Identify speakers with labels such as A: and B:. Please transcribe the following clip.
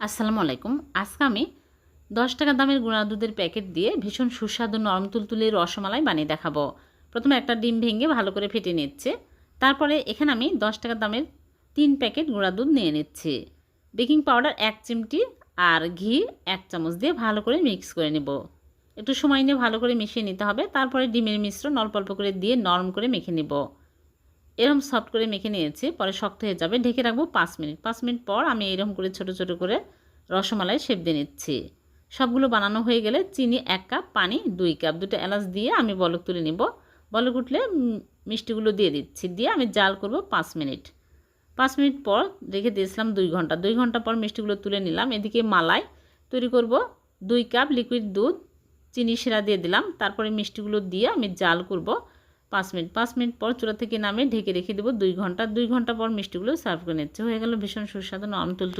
A: আসসালামু আলাইকুম। আজকে আমি দশ টাকা দামের গুঁড়া দুধের প্যাকেট দিয়ে ভীষণ সুস্বাদু নরম তুলতুলে রসমালাই বানিয়ে দেখাবো। প্রথমে একটা ডিম ভেঙে ভালো করে ফেটে নিচ্ছে। তারপরে এখানে আমি দশ টাকা দামের তিন প্যাকেট গুঁড়া দুধ নিয়ে নিচ্ছি। বেকিং পাউডার এক চিমটি আর ঘি এক চামচ দিয়ে ভালো করে মিক্স করে নেব। একটু সময় নিয়ে ভালো করে মিশিয়ে নিতে হবে। তারপরে ডিমের মিশ্রণ অল্প অল্প করে দিয়ে নরম করে মেখে নেব। এরম সফট করে মেখে নিয়েছি, পরে শক্ত হয়ে যাবে, ঢেকে রাখব পাঁচ মিনিট। পাঁচ মিনিট পর আমি এরকম করে ছোট ছোট করে রসমালাই শেপ দিয়ে নিচ্ছি। সবগুলো বানানো হয়ে গেলে চিনি এক কাপ, পানি দুই কাপ, দুটো এলাচ দিয়ে আমি বলক তুলে নিব। বলক উঠলে মিষ্টিগুলো দিয়ে দিচ্ছি, দিয়ে আমি জাল করব পাঁচ মিনিট। পাঁচ মিনিট পর রেখে দিয়েছিলাম দুই ঘণ্টা। দুই ঘণ্টা পর মিষ্টিগুলো তুলে নিলাম, এদিকে মালাই তৈরি করব। দুই কাপ লিকুইড দুধ, চিনি শিরা দিয়ে দিলাম, তারপরে মিষ্টিগুলো দিয়ে আমি জাল করব। পাঁচ মিনিট পাঁচ মিনিট পর চুলা থেকে নামে ঢেকে রেখে দেবো দুই ঘণ্টা। দুই ঘণ্টা পর মিষ্টিগুলো সার্ভ করে নিচ্ছে। হয়ে গেল ভীষণ সুস্বাদু, নরম, তুলতুলে।